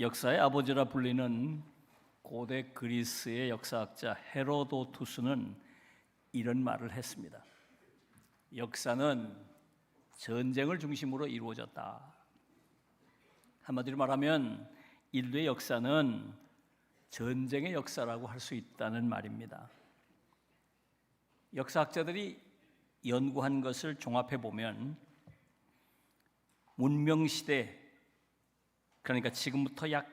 역사의 아버지라 불리는 고대 그리스의 역사학자 헤로도투스는 이런 말을 했습니다. 역사는 전쟁을 중심으로 이루어졌다. 한마디로 말하면 인류의 역사는 전쟁의 역사라고 할 수 있다는 말입니다. 역사학자들이 연구한 것을 종합해 보면 문명 시대 그러니까 지금부터 약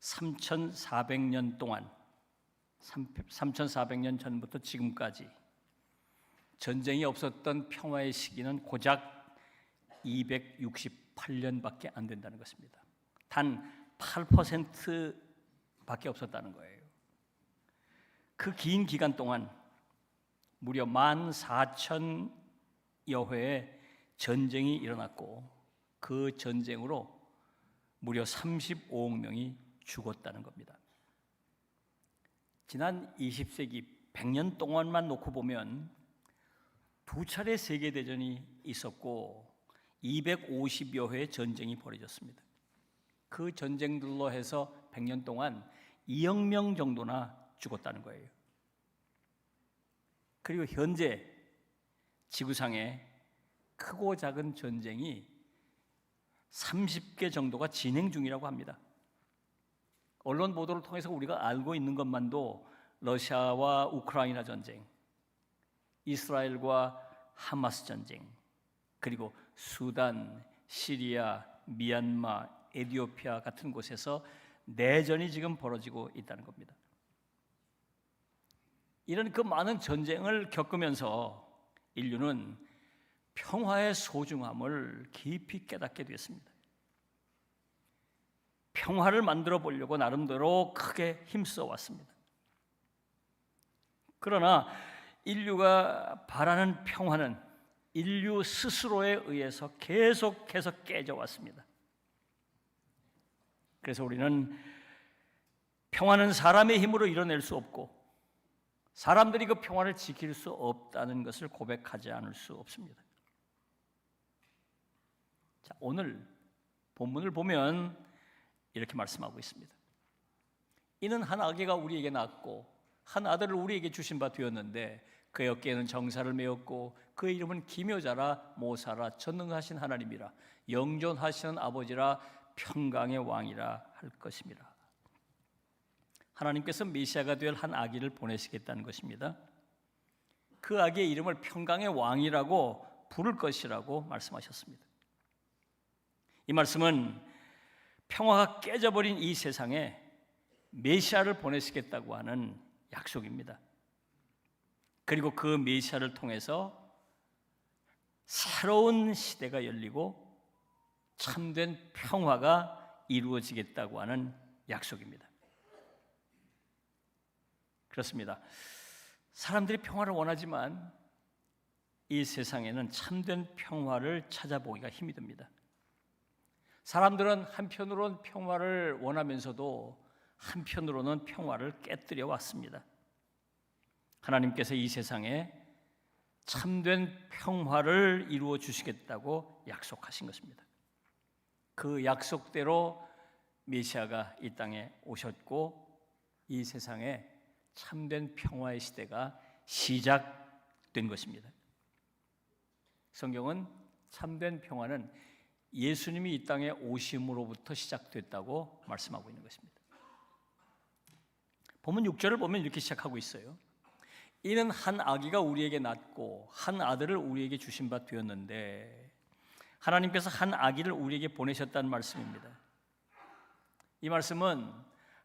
3,400년 동안 3,400년 전부터 지금까지 전쟁이 없었던 평화의 시기는 고작 268년밖에 안 된다는 것입니다. 단 8%밖에 없었다는 거예요. 그 긴 기간 동안 무려 14,000여 회의 전쟁이 일어났고 그 전쟁으로 무려 35억 명이 죽었다는 겁니다. 지난 20세기 100년 동안만 놓고 보면 두 차례 세계 대전이 있었고 250여 회의 전쟁이 벌어졌습니다. 그 전쟁들로 해서 100년 동안 2억 명 정도나 죽었다는 거예요. 그리고 현재 지구상에 크고 작은 전쟁이 30개 정도가 진행 중이라고 합니다. 언론 보도를 통해서 우리가 알고 있는 것만도 러시아와 우크라이나 전쟁, 이스라엘과 하마스 전쟁, 그리고 수단, 시리아, 미얀마, 에디오피아 같은 곳에서 내전이 지금 벌어지고 있다는 겁니다. 이런 그 많은 전쟁을 겪으면서 인류는 평화의 소중함을 깊이 깨닫게 되었습니다. 평화를 만들어 보려고 나름대로 크게 힘써 왔습니다. 그러나 인류가 바라는 평화는 인류 스스로에 의해서 계속해서 깨져 왔습니다. 그래서 우리는 평화는 사람의 힘으로 이뤄낼 수 없고 사람들이 그 평화를 지킬 수 없다는 것을 고백하지 않을 수 없습니다. 자, 오늘 본문을 보면 이렇게 말씀하고 있습니다. 이는 한 아기가 우리에게 낳았고 한 아들을 우리에게 주신 바 되었는데 그의 어깨에는 정사를 메었고 그의 이름은 기묘자라 모사라 전능하신 하나님이라 영존하시는 아버지라 평강의 왕이라 할 것입니다. 하나님께서 메시아가 될 한 아기를 보내시겠다는 것입니다. 그 아기의 이름을 평강의 왕이라고 부를 것이라고 말씀하셨습니다. 이 말씀은 평화가 깨져버린 이 세상에 메시아를 보내시겠다고 하는 약속입니다. 그리고 그 메시아를 통해서 새로운 시대가 열리고 참된 평화가 이루어지겠다고 하는 약속입니다. 그렇습니다. 사람들이 평화를 원하지만 이 세상에는 참된 평화를 찾아보기가 힘이 듭니다. 사람들은 한편으로는 평화를 원하면서도 한편으로는 평화를 깨뜨려 왔습니다. 하나님께서 이 세상에 참된 평화를 이루어 주시겠다고 약속하신 것입니다. 그 약속대로 메시아가 이 땅에 오셨고 이 세상에 참된 평화의 시대가 시작된 것입니다. 성경은 참된 평화는 예수님이 이 땅에 오심으로부터 시작됐다고 말씀하고 있는 것입니다. 보면 6절을 보면 이렇게 시작하고 있어요. 이는 한 아기가 우리에게 낳고 한 아들을 우리에게 주신 바 되었는데 하나님께서 한 아기를 우리에게 보내셨다는 말씀입니다. 이 말씀은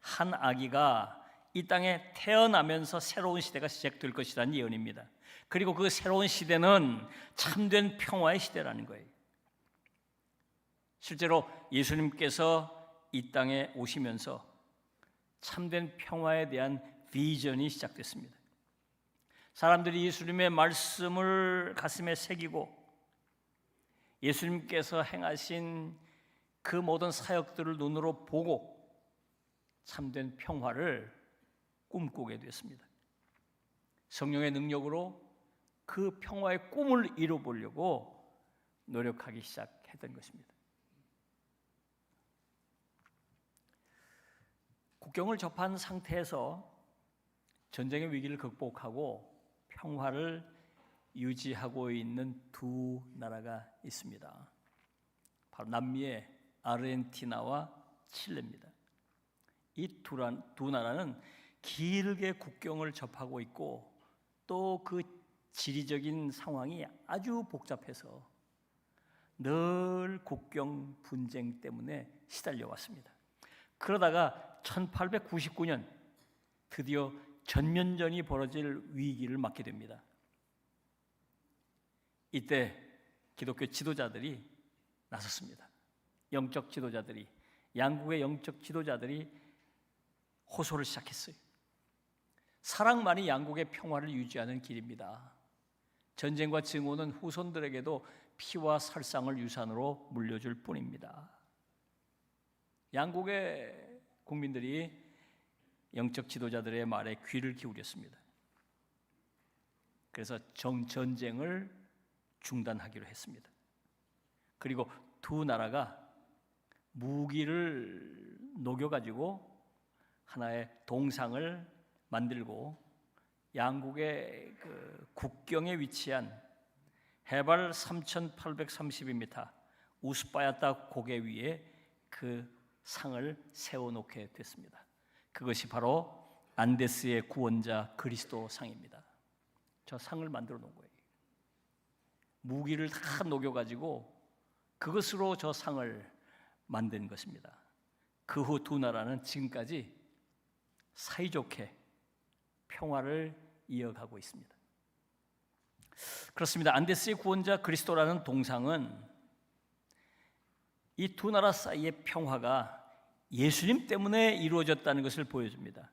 한 아기가 이 땅에 태어나면서 새로운 시대가 시작될 것이라는 예언입니다. 그리고 그 새로운 시대는 참된 평화의 시대라는 거예요. 실제로 예수님께서 이 땅에 오시면서 참된 평화에 대한 비전이 시작됐습니다. 사람들이 예수님의 말씀을 가슴에 새기고 예수님께서 행하신 그 모든 사역들을 눈으로 보고 참된 평화를 꿈꾸게 됐습니다. 성령의 능력으로 그 평화의 꿈을 이뤄보려고 노력하기 시작했던 것입니다. 국경을 접한 상태에서 전쟁의 위기를 극복하고 평화를 유지하고 있는 두 나라가 있습니다. 바로 남미의 아르헨티나와 칠레입니다. 이 두 나라는 길게 국경을 접하고 있고 또 그 지리적인 상황이 아주 복잡해서 늘 국경 분쟁 때문에 시달려 왔습니다. 그러다가 1899년 드디어 전면전이 벌어질 위기를 맞게 됩니다. 이때 기독교 지도자들이 나섰습니다. 영적 지도자들이 양국의 영적 지도자들이 호소를 시작했어요. 사랑만이 양국의 평화를 유지하는 길입니다. 전쟁과 증오는 후손들에게도 피와 살상을 유산으로 물려줄 뿐입니다. 양국의 국민들이 영적 지도자들의 말에 귀를 기울였습니다. 그래서 정 전쟁을 중단하기로 했습니다. 그리고 두 나라가 무기를 녹여 가지고 하나의 동상을 만들고 양국의 그 국경에 위치한 해발 3,832m 우스바야타 고개 위에 그 상을 세워놓게 됐습니다. 그것이 바로 안데스의 구원자 그리스도 상입니다. 저 상을 만들어 놓은 거예요. 무기를 다 녹여가지고 그것으로 저 상을 만든 것입니다. 그 후 두 나라는 지금까지 사이좋게 평화를 이어가고 있습니다. 그렇습니다. 안데스의 구원자 그리스도라는 동상은 이 두 나라 사이의 평화가 예수님 때문에 이루어졌다는 것을 보여줍니다.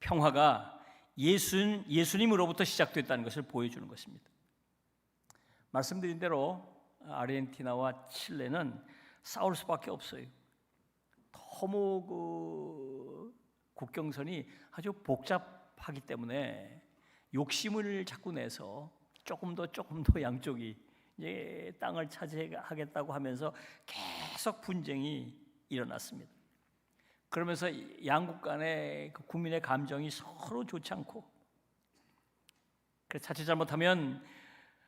평화가 예수, 예수님으로부터 시작됐다는 것을 보여주는 것입니다. 말씀드린 대로 아르헨티나와 칠레는 싸울 수밖에 없어요. 너무 그 국경선이 아주 복잡하기 때문에 욕심을 자꾸 내서 조금 더 조금 더 양쪽이 이제 땅을 차지하겠다고 하면서 계속 분쟁이 일어났습니다. 그러면서 양국 간의 그 국민의 감정이 서로 좋지 않고 자칫 잘못하면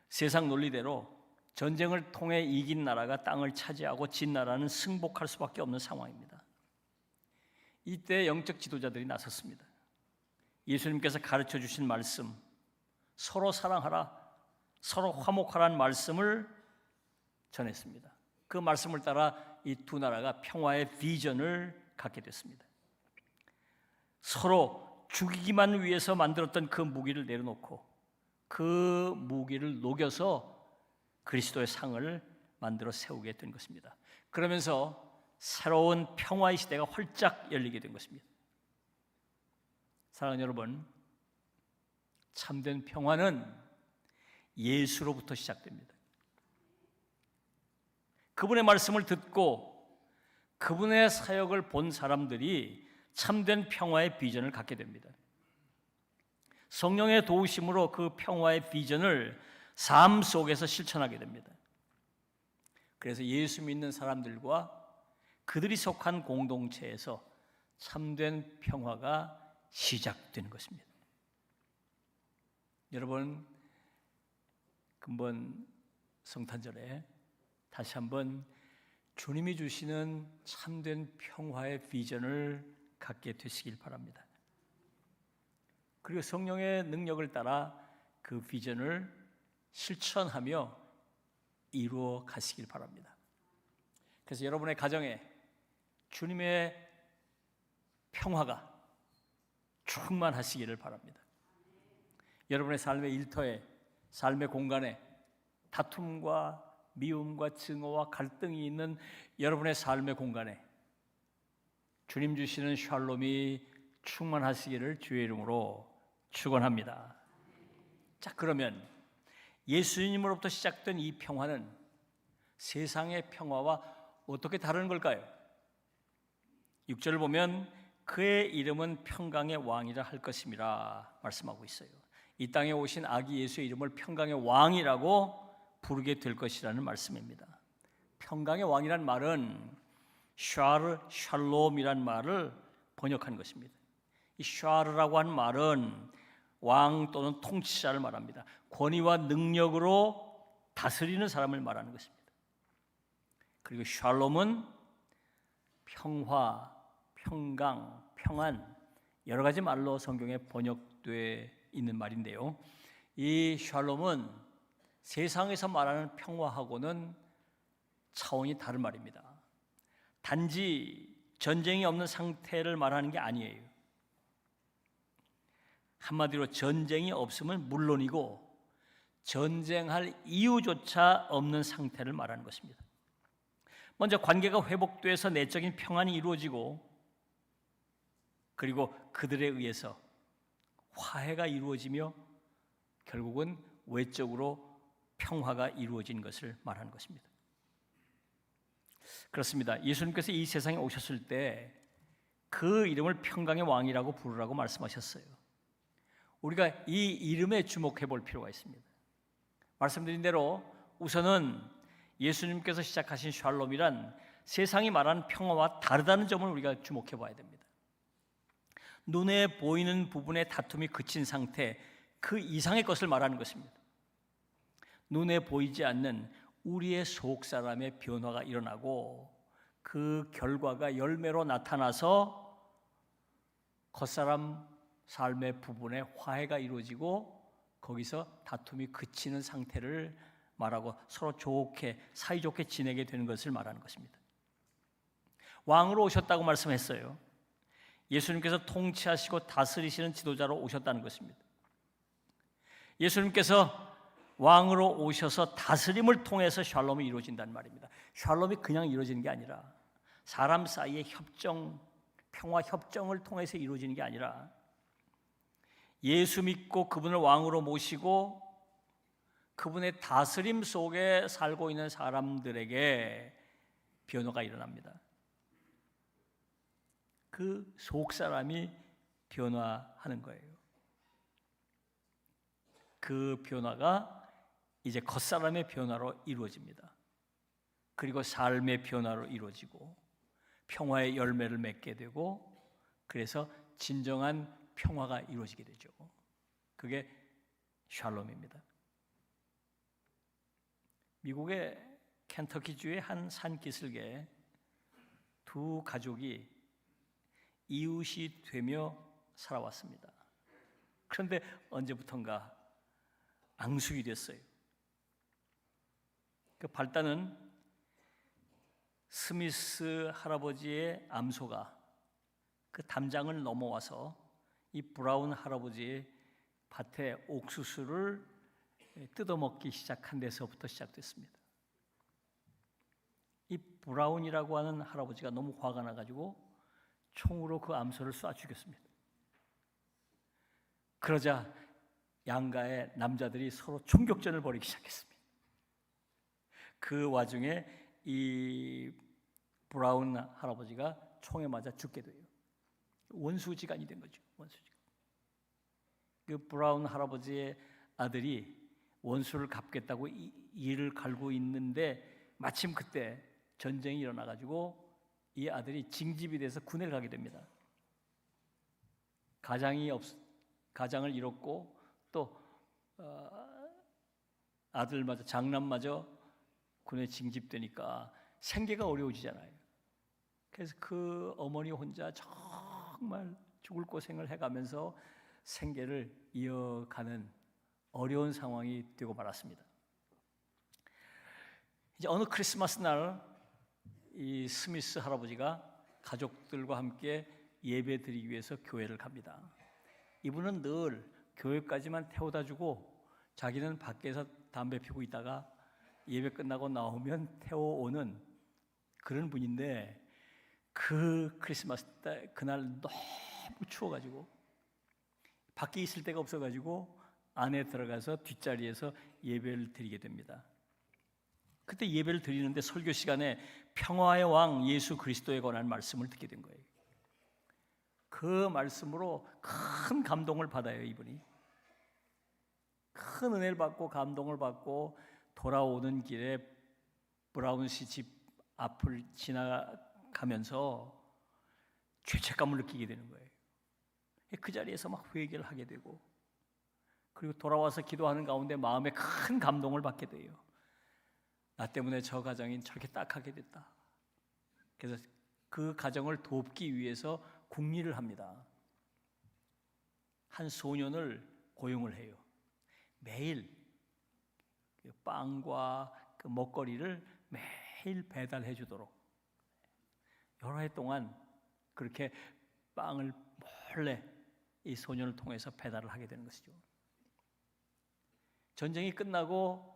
세상 논리대로 전쟁을 통해 이긴 나라가 땅을 차지하고 진 나라는 승복할 수밖에 없는 상황입니다. 이때 영적 지도자들이 나섰습니다. 예수님께서 가르쳐 주신 말씀, 서로 사랑하라, 서로 화목하라는 말씀을 전했습니다. 그 말씀을 따라 이 두 나라가 평화의 비전을 갖게 됐습니다. 서로 죽이기만 위해서 만들었던 그 무기를 내려놓고 그 무기를 녹여서 그리스도의 상을 만들어 세우게 된 것입니다. 그러면서 새로운 평화의 시대가 활짝 열리게 된 것입니다. 사랑하는 여러분, 참된 평화는 예수로부터 시작됩니다. 그분의 말씀을 듣고 그분의 사역을 본 사람들이 참된 평화의 비전을 갖게 됩니다. 성령의 도우심으로 그 평화의 비전을 삶 속에서 실천하게 됩니다. 그래서 예수 믿는 사람들과 그들이 속한 공동체에서 참된 평화가 시작되는 것입니다. 여러분, 근본 성탄절에 다시 한번 주님이 주시는 참된 평화의 비전을 갖게 되시길 바랍니다. 그리고 성령의 능력을 따라 그 비전을 실천하며 이루어 가시길 바랍니다. 그래서 여러분의 가정에 주님의 평화가 충만하시기를 바랍니다. 여러분의 삶의 일터에, 삶의 공간에 다툼과 미움과 증오와 갈등이 있는 여러분의 삶의 공간에 주님 주시는 샬롬이 충만하시기를 주의 이름으로 축원합니다. 자, 그러면 예수님으로부터 시작된 이 평화는 세상의 평화와 어떻게 다른 걸까요? 6절을 보면 그의 이름은 평강의 왕이라 할 것임이라 말씀하고 있어요. 이 땅에 오신 아기 예수의 이름을 평강의 왕이라고 부르게 될 것이라는 말씀입니다. 평강의 왕이란 말은 샤르 샬롬이란 말을 번역한 것입니다. 이 샤르라고 한 말은 왕 또는 통치자를 말합니다. 권위와 능력으로 다스리는 사람을 말하는 것입니다. 그리고 샬롬은 평화, 평강, 평안 여러 가지 말로 성경에 번역되어 있는 말인데요. 이 샬롬은 세상에서 말하는 평화하고는 차원이 다른 말입니다. 단지 전쟁이 없는 상태를 말하는 게 아니에요. 한마디로 전쟁이 없으면 물론이고 전쟁할 이유조차 없는 상태를 말하는 것입니다. 먼저 관계가 회복돼서 내적인 평안이 이루어지고 그리고 그들에 의해서 화해가 이루어지며 결국은 외적으로 평화가 이루어진 것을 말하는 것입니다. 그렇습니다. 예수님께서 이 세상에 오셨을 때 그 이름을 평강의 왕이라고 부르라고 말씀하셨어요. 우리가 이 이름에 주목해 볼 필요가 있습니다. 말씀드린 대로 우선은 예수님께서 시작하신 샬롬이란 세상이 말하는 평화와 다르다는 점을 우리가 주목해 봐야 됩니다. 눈에 보이는 부분의 다툼이 그친 상태 그 이상의 것을 말하는 것입니다. 눈에 보이지 않는 우리의 속 사람의 변화가 일어나고 그 결과가 열매로 나타나서 겉사람 삶의 부분에 화해가 이루어지고 거기서 다툼이 그치는 상태를 말하고 서로 좋게 사이좋게 지내게 되는 것을 말하는 것입니다. 왕으로 오셨다고 말씀했어요. 예수님께서 통치하시고 다스리시는 지도자로 오셨다는 것입니다. 예수님께서 왕으로 오셔서 다스림을 통해서 샬롬이 이루어진다는 말입니다. 샬롬이 그냥 이루어지는 게 아니라 사람 사이의 협정 평화 협정을 통해서 이루어지는 게 아니라 예수 믿고 그분을 왕으로 모시고 그분의 다스림 속에 살고 있는 사람들에게 변화가 일어납니다. 그 속 사람이 변화하는 거예요. 그 변화가 이제 겉사람의 변화로 이루어집니다. 그리고 삶의 변화로 이루어지고 평화의 열매를 맺게 되고 그래서 진정한 평화가 이루어지게 되죠. 그게 샬롬입니다. 미국의 켄터키주의 한 산 기슭에 두 가족이 이웃이 되며 살아왔습니다. 그런데 언제부턴가 앙숙이 됐어요. 그 발단은 스미스 할아버지의 암소가 그 담장을 넘어와서 이 브라운 할아버지의 밭에 옥수수를 뜯어먹기 시작한 데서부터 시작됐습니다. 이 브라운이라고 하는 할아버지가 너무 화가 나가지고 총으로 그 암소를 쏴 죽였습니다. 그러자 양가의 남자들이 서로 총격전을 벌이기 시작했습니다. 그 와중에 이 브라운 할아버지가 총에 맞아 죽게 돼요. 원수지간이 된 거죠. 원수지간. 그 브라운 할아버지의 아들이 원수를 갚겠다고 이를 갈고 있는데 마침 그때 전쟁이 일어나 가지고 이 아들이 징집이 돼서 군에 가게 됩니다. 가장이 없 가장을 잃었고 또 어, 아들마저 장남마저 군에 징집되니까 생계가 어려워지잖아요. 그래서 그 어머니 혼자 정말 죽을 고생을 해가면서 생계를 이어가는 어려운 상황이 되고 말았습니다. 이제 어느 크리스마스 날 이 스미스 할아버지가 가족들과 함께 예배 드리기 위해서 교회를 갑니다. 이분은 늘 교회까지만 태워다 주고 자기는 밖에서 담배 피고 있다가 예배 끝나고 나오면 태워오는 그런 분인데 그 크리스마스 때 그날 너무 추워가지고 밖에 있을 데가 없어가지고 안에 들어가서 뒷자리에서 예배를 드리게 됩니다. 그때 예배를 드리는데 설교 시간에 평화의 왕 예수 그리스도에 관한 말씀을 듣게 된 거예요. 그 말씀으로 큰 감동을 받아요, 이분이. 큰 은혜를 받고 감동을 받고 돌아오는 길에 브라운 씨 집 앞을 지나 가면서 죄책감을 느끼게 되는 거예요. 그 자리에서 막 회개를 하게 되고 그리고 돌아와서 기도하는 가운데 마음에 큰 감동을 받게 돼요. 나 때문에 저 가정이 저렇게 딱하게 됐다. 그래서 그 가정을 돕기 위해서 국리를 합니다. 한 소년을 고용을 해요. 매일 그 빵과 그 먹거리를 매일 배달해 주도록 여러 해 동안 그렇게 빵을 몰래 이 소년을 통해서 배달을 하게 되는 것이죠. 전쟁이 끝나고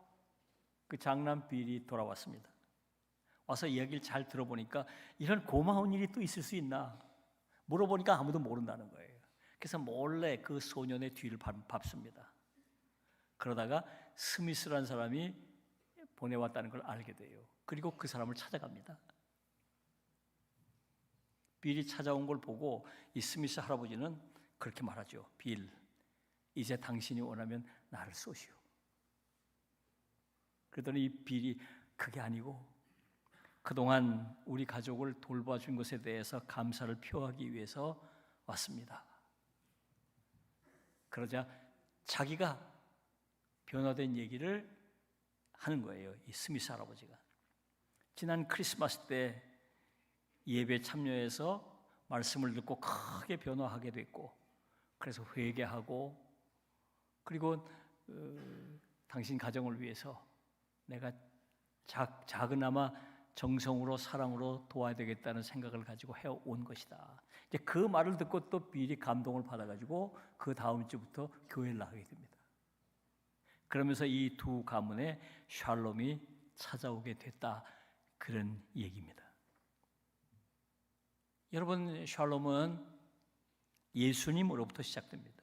그 장남 빌이 돌아왔습니다. 와서 이야기를 잘 들어보니까 이런 고마운 일이 또 있을 수 있나 물어보니까 아무도 모른다는 거예요. 그래서 몰래 그 소년의 뒤를 밟습니다. 그러다가 스미스라는 사람이 보내왔다는 걸 알게 돼요. 그리고 그 사람을 찾아갑니다. 빌이 찾아온 걸 보고 이 스미스 할아버지는 그렇게 말하죠. 빌, 이제 당신이 원하면 나를 쏘시오. 그러더니 이 빌이 그게 아니고 그동안 우리 가족을 돌봐준 것에 대해서 감사를 표하기 위해서 왔습니다. 그러자 자기가 변화된 얘기를 하는 거예요. 이 스미스 할아버지가. 지난 크리스마스 때 예배 참여해서 말씀을 듣고 크게 변화하게 됐고 그래서 회개하고 그리고 어, 당신 가정을 위해서 내가 작, 작은아마 정성으로 사랑으로 도와야 되겠다는 생각을 가지고 해온 것이다. 이제 그 말을 듣고 또 미리 감동을 받아가지고 그 다음 주부터 교회를 나가게 됩니다. 그러면서 이 두 가문에 샬롬이 찾아오게 됐다 그런 얘기입니다. 여러분 샬롬은 예수님으로부터 시작됩니다.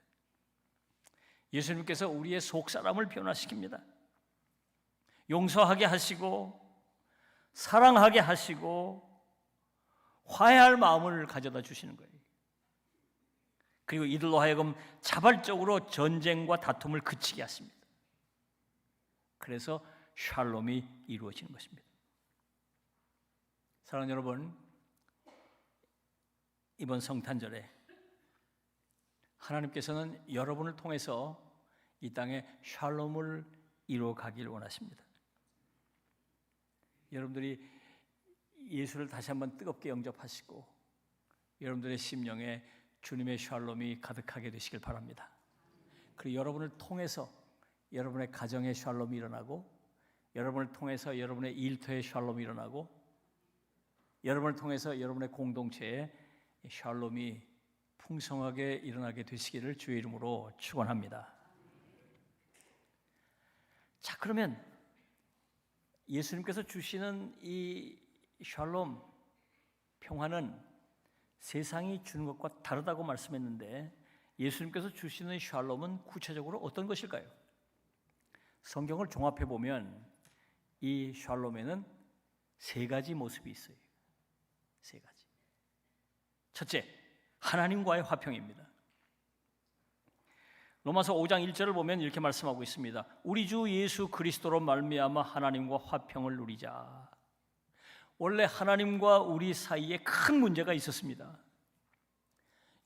예수님께서 우리의 속 사람을 변화시킵니다. 용서하게 하시고 사랑하게 하시고 화해할 마음을 가져다 주시는 거예요. 그리고 이들로 하여금 자발적으로 전쟁과 다툼을 그치게 하십니다. 그래서 샬롬이 이루어지는 것입니다. 사랑하는 여러분, 이번 성탄절에 하나님께서는 여러분을 통해서 이 땅에 샬롬을 이루어 가길 원하십니다. 여러분들이 예수를 다시 한번 뜨겁게 영접하시고 여러분들의 심령에 주님의 샬롬이 가득하게 되시길 바랍니다. 그리고 여러분을 통해서 여러분의 가정의 샬롬이 일어나고 여러분을 통해서 여러분의 일터의 샬롬이 일어나고 여러분을 통해서 여러분의 공동체에 샬롬이 풍성하게 일어나게 되시기를 주의 이름으로 축원합니다. 자, 그러면 예수님께서 주시는 이 샬롬 평화는 세상이 주는 것과 다르다고 말씀했는데 예수님께서 주시는 샬롬은 구체적으로 어떤 것일까요? 성경을 종합해 보면 이 샬롬에는 세 가지 모습이 있어요. 세 가지. 첫째, 하나님과의 화평입니다. 로마서 5장 1절을 보면 이렇게 말씀하고 있습니다. 우리 주 예수 그리스도로 말미암아 하나님과 화평을 누리자. 원래 하나님과 우리 사이에 큰 문제가 있었습니다.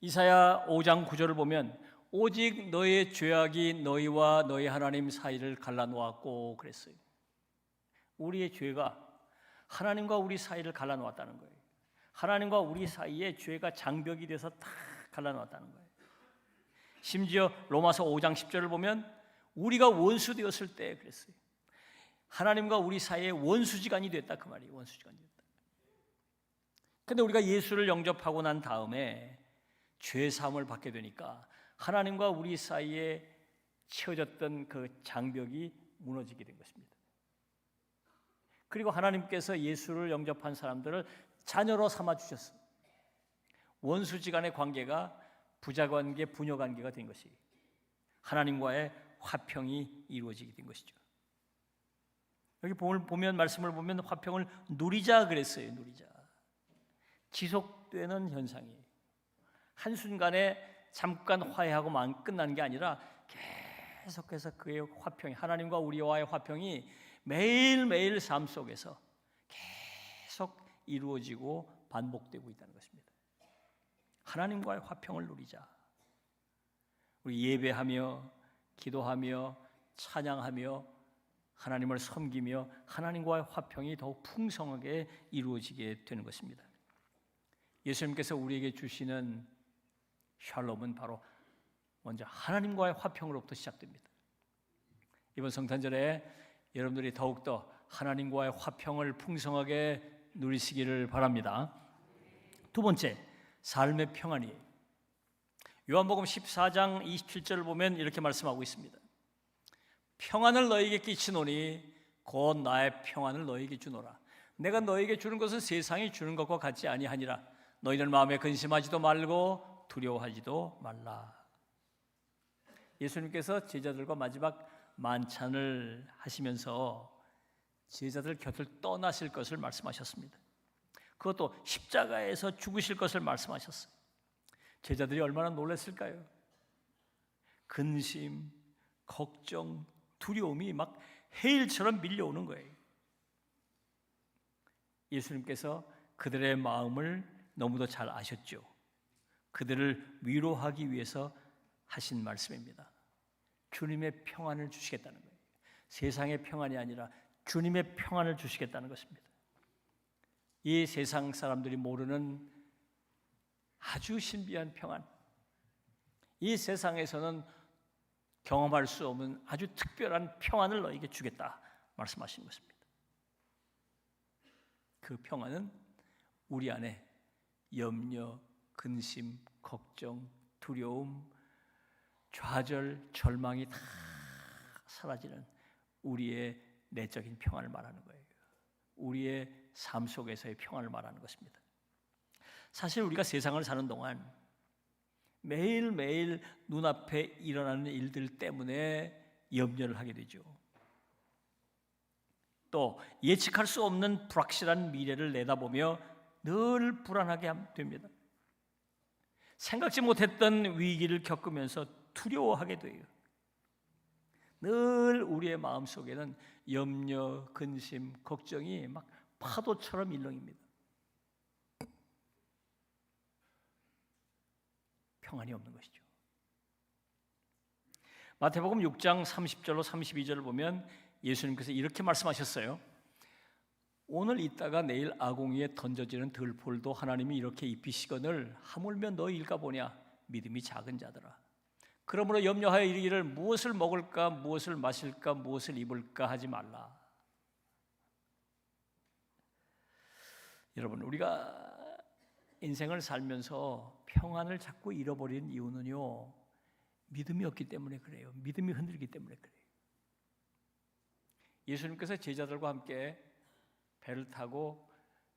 이사야 5장 9절을 보면 오직 너의 죄악이 너희와 너희 하나님 사이를 갈라놓았고 그랬어요. 우리의 죄가 하나님과 우리 사이를 갈라놓았다는 거예요. 하나님과 우리 사이에 죄가 장벽이 돼서 다 갈라놓았다는 거예요. 심지어 로마서 5장 10절을 보면 우리가 원수 되었을 때 그랬어요. 하나님과 우리 사이에 원수지간이 됐다 그 말이에요. 원수지간이 됐다. 근데 우리가 예수를 영접하고 난 다음에 죄 사함을 받게 되니까 하나님과 우리 사이에 채워졌던 그 장벽이 무너지게 된 것입니다. 그리고 하나님께서 예수를 영접한 사람들을 자녀로 삼아 주셨어. 원수지간의 관계가 부자 관계, 부녀 관계가 된 것이 하나님과의 화평이 이루어지게 된 것이죠. 여기 보면 말씀을 보면 화평을 누리자 그랬어요. 누리자. 지속되는 현상이에요. 한순간에 잠깐 화해하고 끝나는 게 아니라 계속해서 그의 화평이 하나님과 우리와의 화평이 매일매일 삶 속에서 계속 이루어지고 반복되고 있다는 것입니다. 하나님과의 화평을 누리자. 우리 예배하며 기도하며 찬양하며 하나님을 섬기며 하나님과의 화평이 더욱 풍성하게 이루어지게 되는 것입니다. 예수님께서 우리에게 주시는 샬롬은 바로 먼저 하나님과의 화평으로부터 시작됩니다. 이번 성탄절에 여러분들이 더욱더 하나님과의 화평을 풍성하게 누리시기를 바랍니다. 두 번째, 삶의 평안이에요. 요한복음 14장 27절을 보면 이렇게 말씀하고 있습니다. 평안을 너에게 끼치노니 곧 나의 평안을 너에게 주노라. 내가 너에게 주는 것은 세상이 주는 것과 같지 아니하니라. 너희는 마음에 근심하지도 말고 두려워하지도 말라. 예수님께서 제자들과 마지막 만찬을 하시면서 제자들 곁을 떠나실 것을 말씀하셨습니다. 그것도 십자가에서 죽으실 것을 말씀하셨어요. 제자들이 얼마나 놀랐을까요? 근심, 걱정, 두려움이 막 해일처럼 밀려오는 거예요. 예수님께서 그들의 마음을 너무도 잘 아셨죠. 그들을 위로하기 위해서 하신 말씀입니다. 주님의 평안을 주시겠다는 거예요. 세상의 평안이 아니라 주님의 평안을 주시겠다는 것입니다. 이 세상 사람들이 모르는 아주 신비한 평안. 이 세상에서는 경험할 수 없는 아주 특별한 평안을 너에게 주겠다 말씀하신 것입니다. 그 평안은 우리 안에 염려, 근심, 걱정, 두려움, 좌절, 절망이 다 사라지는 우리의 내적인 평안을 말하는 거예요. 우리의 삶 속에서의 평안을 말하는 것입니다. 사실 우리가 세상을 사는 동안 매일매일 눈앞에 일어나는 일들 때문에 염려를 하게 되죠. 또 예측할 수 없는 불확실한 미래를 내다보며 늘 불안하게 됩니다. 생각지 못했던 위기를 겪으면서 두려워하게 돼요. 늘 우리의 마음 속에는 염려, 근심, 걱정이 막 파도처럼 일렁입니다. 평안이 없는 것이죠. 마태복음 6장 30절로 32절을 보면 예수님께서 이렇게 말씀하셨어요. 오늘 있다가 내일 아공이에 던져지는 들폴도 하나님이 이렇게 입히시거늘 하물며 너희일까 보냐? 믿음이 작은 자들아 그러므로 염려하여 이르기를 무엇을 먹을까 무엇을 마실까 무엇을 입을까 하지 말라. 여러분 우리가 인생을 살면서 평안을 자꾸 잃어버린 이유는요 믿음이 없기 때문에 그래요. 믿음이 흔들리기 때문에 그래요. 예수님께서 제자들과 함께 배를 타고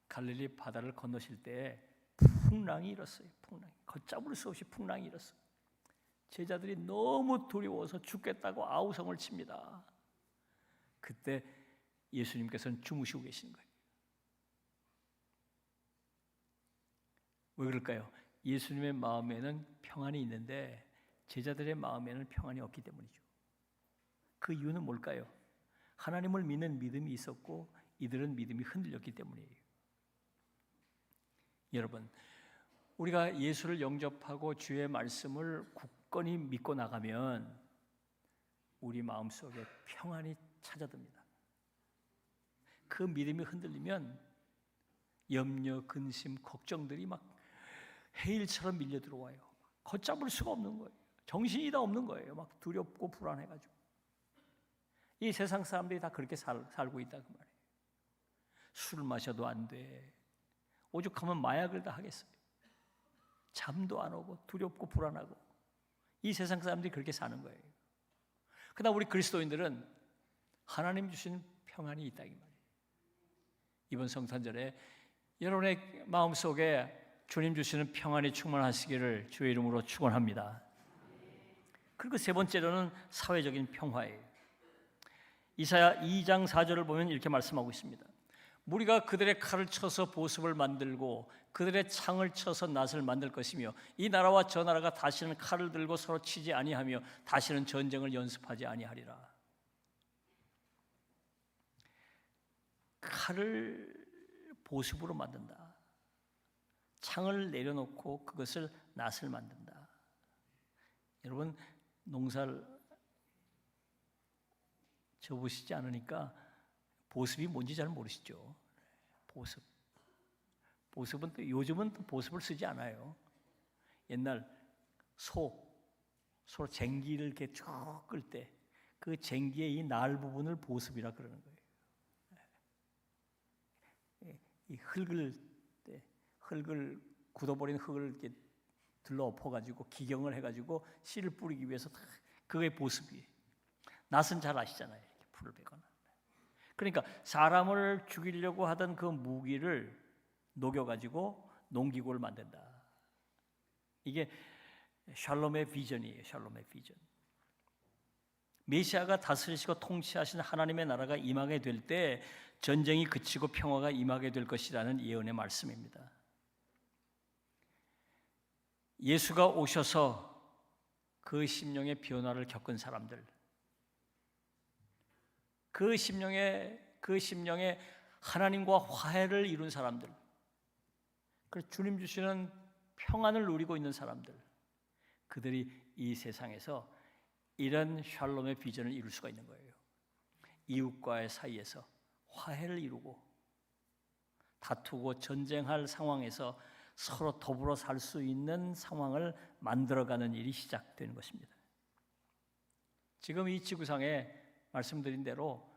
갈릴리 바다를 건너실 때 풍랑이 일었어요. 풍랑이 걷잡을 수 없이 풍랑이 일었어요. 제자들이 너무 두려워서 죽겠다고 아우성을 칩니다. 그때 예수님께서는 주무시고 계신 거예요. 왜 그럴까요? 예수님의 마음에는 평안이 있는데 제자들의 마음에는 평안이 없기 때문이죠. 그 이유는 뭘까요? 하나님을 믿는 믿음이 있었고 이들은 믿음이 흔들렸기 때문이에요. 여러분, 우리가 예수를 영접하고 주의 말씀을 굳건히 믿고 나가면 우리 마음속에 평안이 찾아듭니다. 그 믿음이 흔들리면 염려, 근심, 걱정들이 막 해일처럼 밀려 들어와요. 걷잡을 수가 없는 거예요. 정신이 다 없는 거예요. 막 두렵고 불안해가지고. 이 세상 사람들이 다 그렇게 살, 살고 있다 그 말이에요. 술을 마셔도 안 돼. 오죽하면 마약을 다 하겠어요. 잠도 안 오고 두렵고 불안하고 이 세상 사람들이 그렇게 사는 거예요. 그다음 우리 그리스도인들은 하나님 주신 평안이 있다 이 말이에요. 이번 성탄절에 여러분의 마음 속에 주님 주시는 평안이 충만하시기를 주의 이름으로 축원합니다. 그리고 세 번째로는 사회적인 평화예요. 이사야 2장 4절을 보면 이렇게 말씀하고 있습니다. 무리가 그들의 칼을 쳐서 보습을 만들고 그들의 창을 쳐서 낫을 만들 것이며 이 나라와 저 나라가 다시는 칼을 들고 서로 치지 아니하며 다시는 전쟁을 연습하지 아니하리라. 칼을 보습으로 만든다. 창을 내려놓고 그것을 낫을 만든다. 여러분 농사를 접으시지 않으니까 보습이 뭔지 잘 모르시죠. 보습. 보습은 또 요즘은 또 보습을 쓰지 않아요. 옛날 소, 소 쟁기를 이렇게 쭉 끌 때 그 쟁기의 이 날 부분을 보습이라 그러는 거예요. 예, 이 흙을 때 흙을 굳어버린 흙을 이렇게 들러 엎어가지고 기경을 해가지고 씨를 뿌리기 위해서 다 그게 보습이에요. 낫은 잘 아시잖아요. 풀을 베거나. 그러니까 사람을 죽이려고 하던 그 무기를 녹여가지고 농기구를 만든다. 이게 샬롬의 비전이에요. 샬롬의 비전. 메시아가 다스리시고 통치하신 하나님의 나라가 임하게 될 때 전쟁이 그치고 평화가 임하게 될 것이라는 예언의 말씀입니다. 예수가 오셔서 그 심령의 변화를 겪은 사람들, 그 심령의 그 심령의 하나님과 화해를 이룬 사람들, 그 주님 주시는 평안을 누리고 있는 사람들, 그들이 이 세상에서 이런 샬롬의 비전을 이룰 수가 있는 거예요. 이웃과의 사이에서 화해를 이루고 다투고 전쟁할 상황에서 서로 더불어 살 수 있는 상황을 만들어가는 일이 시작되는 것입니다. 지금 이 지구상에 말씀드린 대로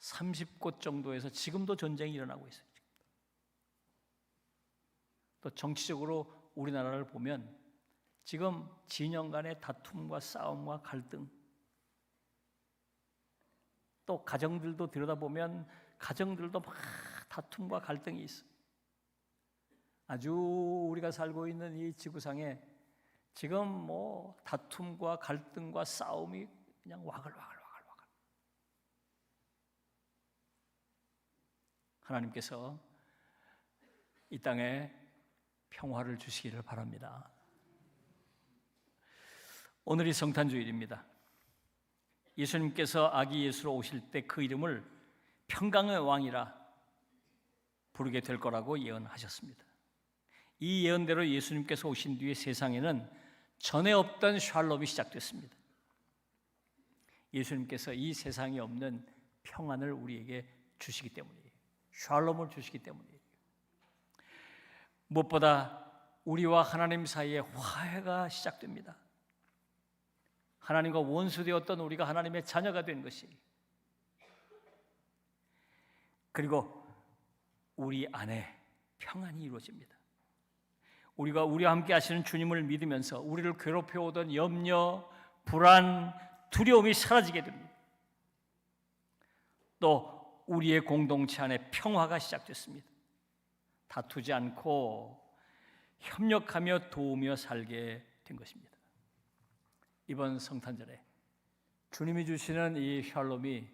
30곳 정도에서 지금도 전쟁이 일어나고 있어요. 또 정치적으로 우리나라를 보면 지금 진영 간의 다툼과 싸움과 갈등 또 가정들도 들여다보면 가정들도 막 다툼과 갈등이 있어. 아주 우리가 살고 있는 이 지구상에 지금 뭐 다툼과 갈등과 싸움이 그냥 와글와글 와글와글. 하나님께서 이 땅에 평화를 주시기를 바랍니다. 오늘이 성탄주일입니다. 예수님께서 아기 예수로 오실 때 그 이름을 평강의 왕이라 부르게 될 거라고 예언하셨습니다. 이 예언대로 예수님께서 오신 뒤에 세상에는 전에 없던 샬롬이 시작됐습니다. 예수님께서 이 세상에 없는 평안을 우리에게 주시기 때문이에요. 샬롬을 주시기 때문이에요. 무엇보다 우리와 하나님 사이에 화해가 시작됩니다. 하나님과 원수되었던 우리가 하나님의 자녀가 된 것이 그리고 우리 안에 평안이 이루어집니다. 우리가 우리와 함께 하시는 주님을 믿으면서 우리를 괴롭혀 오던 염려, 불안, 두려움이 사라지게 됩니다. 또 우리의 공동체 안에 평화가 시작됐습니다. 다투지 않고 협력하며 도우며 살게 된 것입니다. 이번 성탄절에 주님이 주시는 이 샬롬이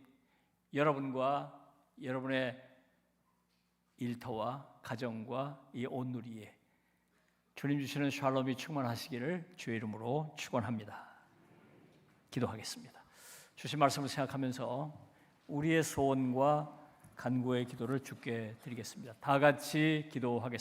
여러분과 여러분의 일터와 가정과 이 온누리에 주님 주시는 샬롬이 충만하시기를 주의 이름으로 축원합니다. 기도하겠습니다. 주신 말씀을 생각하면서 우리의 소원과 간구의 기도를 주께 드리겠습니다. 다 같이 기도하겠습니다.